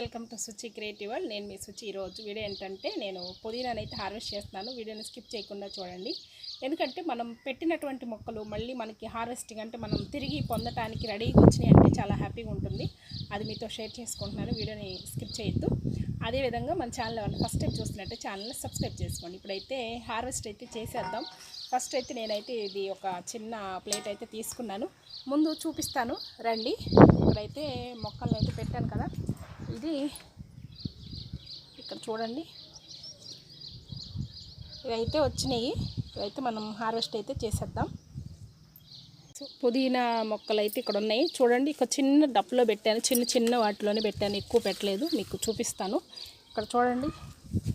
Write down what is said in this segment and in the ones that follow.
Welcome to Suchi creative world. నేను మీ సుచి. ఈరోజు వీడియో ఏంటంటే నేను పుదీనాని అయితే హార్వెస్ట్ చేస్తున్నాను. వీడియోని స్కిప్ చేయకుండా చూడండి. ఎందుకంటే మనం పెట్టినటువంటి మొక్కలు మళ్ళీ మనకి హార్వెస్టింగ్ అంటే మనం తిరిగి పొందటానికి రెడీగా వచ్చినాయి అంటే చాలా హ్యాపీగా ఉంటుంది. అది మీతో షేర్ చేసుకుంటున్నాను. వీడియోని స్కిప్ చేయొద్దు. అదేవిధంగా మన ఛానల్ ఫస్ట్ టైం చూస్తున్నట్టే ఛానల్ని సబ్స్క్రైబ్ చేసుకోండి. ఇప్పుడైతే హార్వెస్ట్ అయితే చేసేద్దాం. ఫస్ట్ అయితే నేనైతే ఇది ఒక చిన్న ప్లేట్ అయితే తీసుకున్నాను. ముందు చూపిస్తాను. రండి. ఇప్పుడైతే మొక్కలను అయితే పెట్టాను కదా. ఇది. ఇక్కడ చూడండి. ఇవైతే వచ్చినాయి. ఇవైతే మనం హార్వెస్ట్ అయితే చేసేద్దాం. పుదీనా మొక్కలు అయితే ఇక్కడ ఉన్నాయి. చూడండి ఇక్కడ చిన్న డప్పులో పెట్టాను. చిన్న చిన్న వాటిలోనే పెట్టాను. ఎక్కువ పెట్టలేదు. మీకు చూపిస్తాను. ఇక్కడ చూడండి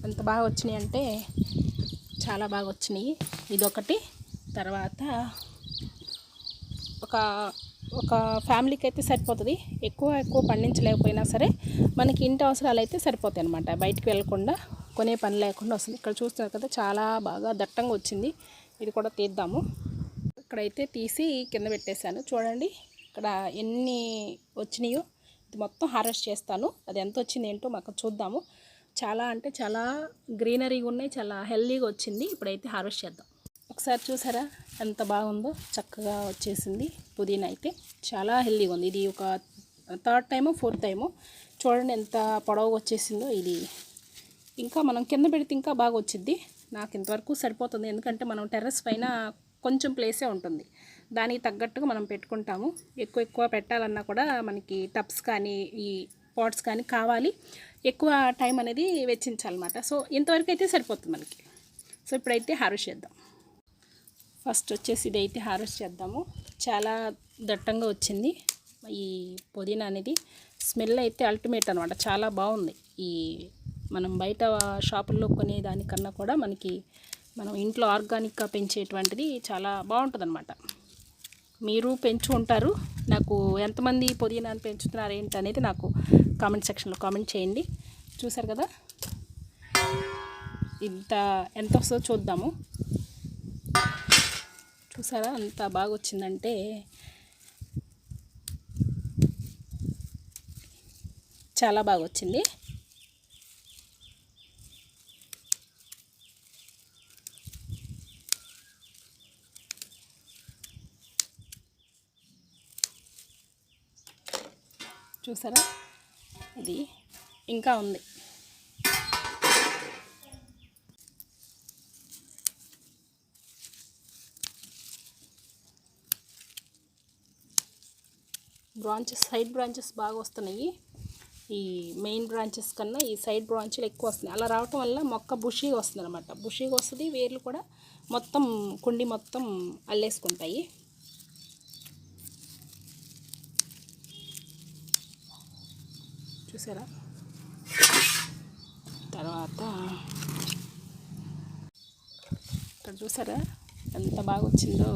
ఎంత బాగా వచ్చినాయి అంటే చాలా బాగా వచ్చినాయి. ఇదొకటి. తర్వాత ఒక ఒక ఫ్యామిలీకి అయితే సరిపోతుంది. ఎక్కువ ఎక్కువ పండించలేకపోయినా సరే మనకి ఇంటి అవసరాలు అయితే సరిపోతాయి అనమాట బయటికి వెళ్ళకుండా కొనే పని లేకుండా వస్తుంది. ఇక్కడ చూస్తున్నారు కదా చాలా బాగా దట్టంగా వచ్చింది. ఇది కూడా తీద్దాము. ఇక్కడైతే తీసి కింద పెట్టేశాను. చూడండి ఇక్కడ ఎన్ని వచ్చినాయో. ఇది మొత్తం హార్వెస్ట్ చేస్తాను. అది ఎంత వచ్చింది ఏంటో మాకు చూద్దాము. చాలా అంటే చాలా గ్రీనరీగా ఉన్నాయి చాలా హెల్దీగా వచ్చింది. ఇప్పుడైతే హార్వెస్ట్ చేద్దాం. ఒకసారి చూసారా? ఎంత బాగుందో చక్కగా వచ్చేసింది పుదీనా అయితే. చాలా హెల్దీగా ఉంది. ఇది ఒక థర్డ్ టైము ఫోర్త్ టైము చూడండి ఎంత పొడవుగా వచ్చేసిందో ఇది. ఇంకా మనం కింద పెడితే ఇంకా బాగా వచ్చింది నాకు ఇంతవరకు సరిపోతుంది. ఎందుకంటే మనం టెర్రస్ పైన కొంచెం ప్లేసే ఉంటుంది. దానికి తగ్గట్టుగా మనం పెట్టుకుంటాము. ఎక్కువ ఎక్కువ పెట్టాలన్నా కూడా మనకి టబ్స్ కానీ ఈ పాట్స్ కానీ కావాలి. ఎక్కువ టైం అనేది వెచ్చించాలన్నమాట. సో ఇంతవరకు అయితే సరిపోతుంది మనకి. సో ఇప్పుడైతే హార్వెస్ట్ చేద్దాం. ఫస్ట్ వచ్చేసి ఇది అయితే హార్వెస్ట్ చేద్దాము. చాలా దట్టంగా వచ్చింది. ఈ పుదీనా అనేది స్మెల్ అయితే అల్టిమేట్ అనమాట చాలా బాగుంది. ఈ మనం బయట షాపుల్లో కొనే దానికన్నా కూడా మనకి మనం ఇంట్లో ఆర్గానిక్గా పెంచేటువంటిది చాలా బాగుంటుంది అనమాట మీరు పెంచు ఉంటారు. నాకు ఎంతమంది పుదీనాను పెంచుతున్నారు ఏంటి అనేది నాకు కామెంట్ సెక్షన్లో కామెంట్ చేయండి. చూసారు కదా? ఇంత ఎంత వస్తుందో చూద్దాము. చూసారా? అంత బాగా వచ్చిందంటే చాలా బాగా వచ్చింది చూసారా? ఇది ఇంకా ఉంది. బ్రాంచెస్ సైడ్ బ్రాంచెస్ బాగా వస్తున్నాయి. ఈ మెయిన్ బ్రాంచెస్ కన్నా ఈ సైడ్ బ్రాంచ్లు ఎక్కువ వస్తున్నాయి. అలా రావటం వల్ల మొక్క బుషీగా వస్తుంది అనమాట బుషీగా వస్తుంది వేర్లు కూడా మొత్తం కుండి మొత్తం అల్లేసుకుంటాయి. చూసారా? తర్వాత ఇక్కడ చూసారా? ఎంత బాగా వచ్చిందో.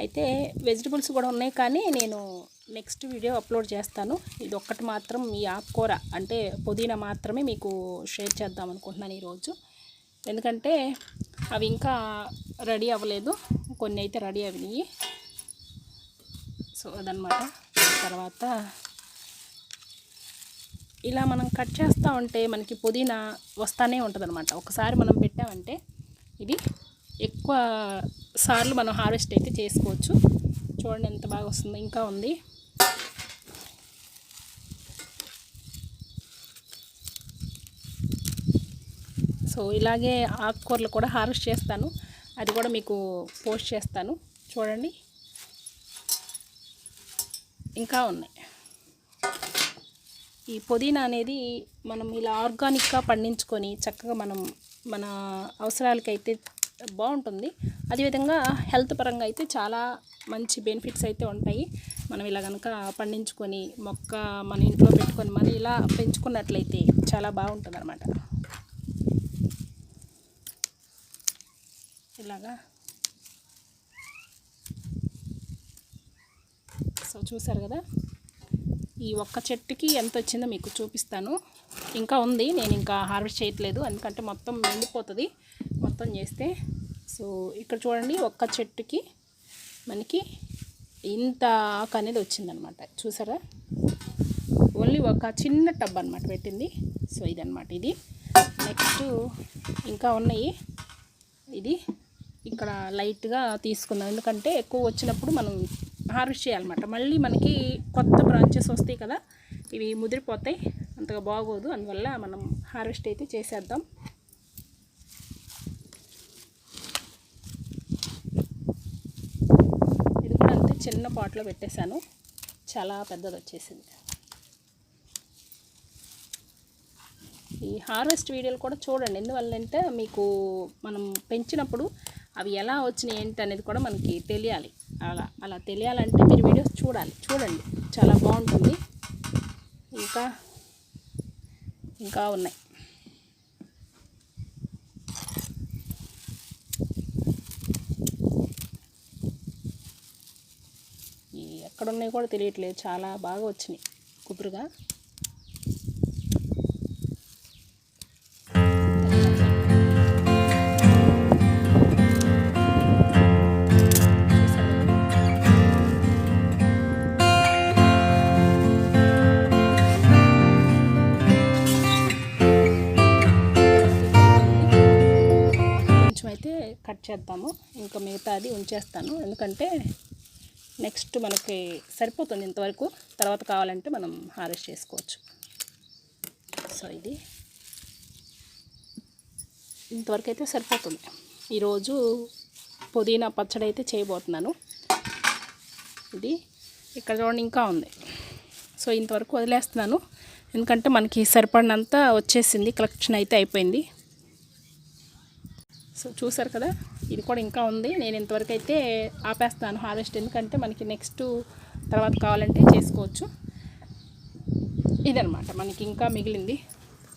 అయితే వెజిటబుల్స్ కూడా ఉన్నాయి కానీ నేను నెక్స్ట్ వీడియో అప్లోడ్ చేస్తాను. ఇది ఒక్కటి మాత్రం ఈ ఆకుకూర అంటే పుదీనా మాత్రమే మీకు షేర్ చేద్దాం అనుకుంటున్నాను ఈరోజు. ఎందుకంటే అవి ఇంకా రెడీ అవ్వలేదు. కొన్ని అయితే రెడీ అవినాయి సో అదనమాట తర్వాత ఇలా మనం కట్ చేస్తూ ఉంటే మనకి పుదీనా వస్తానే ఉంటుంది ఒకసారి మనం పెట్టామంటే ఇది ఎక్కువ సార్లు మనం హార్వెస్ట్ అయితే చేసుకోవచ్చు. చూడండి ఎంత బాగా వస్తుందో ఇంకా ఉంది. సో ఇలాగే ఆకుకూరలు కూడా హార్వెస్ట్ చేస్తాను. అది కూడా మీకు పోస్ట్ చేస్తాను. చూడండి. ఇంకా ఉన్నాయి. ఈ పుదీనా అనేది మనం ఇలా ఆర్గానిక్గా పండించుకొని చక్కగా మనం మన అవసరాలకైతే బాగుంటుంది. అదేవిధంగా హెల్త్ పరంగా అయితే చాలా మంచి బెనిఫిట్స్ అయితే ఉంటాయి. మనం ఇలా కనుక పండించుకొని మొక్క మన ఇంట్లో పెట్టుకొని మనం ఇలా పెంచుకున్నట్లయితే చాలా బాగుంటుంది అనమాట ఇలాగా. సో చూసారు కదా? ఈ ఒక్క చెట్టుకి ఎంత వచ్చిందో మీకు చూపిస్తాను. ఇంకా ఉంది. నేను ఇంకా హార్వెస్ట్ చేయట్లేదు. ఎందుకంటే మొత్తం ఎండిపోతుంది. మొత్తం చేస్తే సో ఇక్కడ చూడండి ఒక్క చెట్టుకి మనకి ఇంత ఆకు అనేది వచ్చిందనమాట. చూసారా? ఓన్లీ ఒక చిన్న టబ్ అనమాట పెట్టింది. సో ఇదనమాట ఇది. నెక్స్ట్ ఇంకా ఉన్నాయి. ఇది ఇక్కడ లైట్గా తీసుకుందాం. ఎందుకంటే ఎక్కువ వచ్చినప్పుడు మనం హార్వెస్ట్ చేయాలన్నమాట. మళ్ళీ మనకి కొత్త బ్రాంచెస్ వస్తాయి కదా ఇవి ముదిరిపోతాయి. అంతగా బాగోదు. అందువల్ల మనం హార్వెస్ట్ అయితే చేసేద్దాం ఇది కూడా అంతే చిన్న పాట్లో పెట్టేశాను. చాలా పెద్దది వచ్చేసింది. ఈ హార్వెస్ట్ వీడియోలు కూడా చూడండి. ఎందువల్లంటే మీకు మనం పెంచినప్పుడు అవి ఎలా వచ్చినాయి ఏంటి అనేది కూడా మనకి తెలియాలి. అలా అలా తెలియాలంటే మీరు వీడియోస్ చూడాలి. చూడండి. చాలా బాగుంటుంది. ఇంకా ఇంకా ఉన్నాయి ఈ ఎక్కడ ఉన్నాయి కూడా తెలియట్లేదు. చాలా బాగా వచ్చినాయి. కుబురుగా కొంచెం అయితే కట్ చేద్దాము. ఇంకా మిగతాది ఉంచేస్తాను. ఎందుకంటే నెక్స్ట్ మనకి సరిపోతుంది ఇంతవరకు. తర్వాత కావాలంటే మనం హారెస్ట్ చేసుకోవచ్చు. సో ఇది. ఇంతవరకు అయితే సరిపోతుంది. ఈరోజు పుదీనా పచ్చడి అయితే చేయబోతున్నాను. ఇది ఇక్కడ చూడండి ఇంకా ఉంది. సో ఇంతవరకు వదిలేస్తున్నాను. ఎందుకంటే మనకి సరిపడినంత వచ్చేసింది. కలెక్షన్ అయితే అయిపోయింది. సో చూసారు కదా? ఇది కూడా ఇంకా ఉంది. నేను ఇంతవరకు అయితే ఆపేస్తాను హార్వెస్ట్. ఎందుకంటే మనకి నెక్స్ట్ తర్వాత కావాలంటే చేసుకోవచ్చు. ఇదనమాట మనకి ఇంకా మిగిలింది.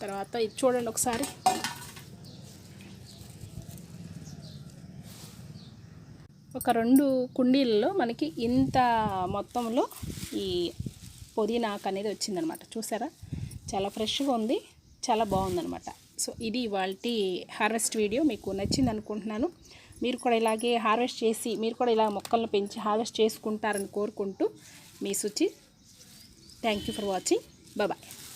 తర్వాత ఇది చూడండి ఒకసారి. ఒక రెండు కుండీలలో మనకి ఇంత మొత్తంలో ఈ పుదీనాకు అనేది వచ్చిందనమాట చూసారా? చాలా ఫ్రెష్గా ఉంది. చాలా బాగుందనమాట సో ఇది ఇవాళ హార్వెస్ట్ వీడియో. మీకు నచ్చింది అనుకుంటున్నాను. మీరు కూడా ఇలాగే హార్వెస్ట్ చేసి మీరు కూడా ఇలా మొక్కలను పెంచి హార్వెస్ట్ చేసుకుంటారని కోరుకుంటూ మీ Suchi. Thank you for watching. Bye.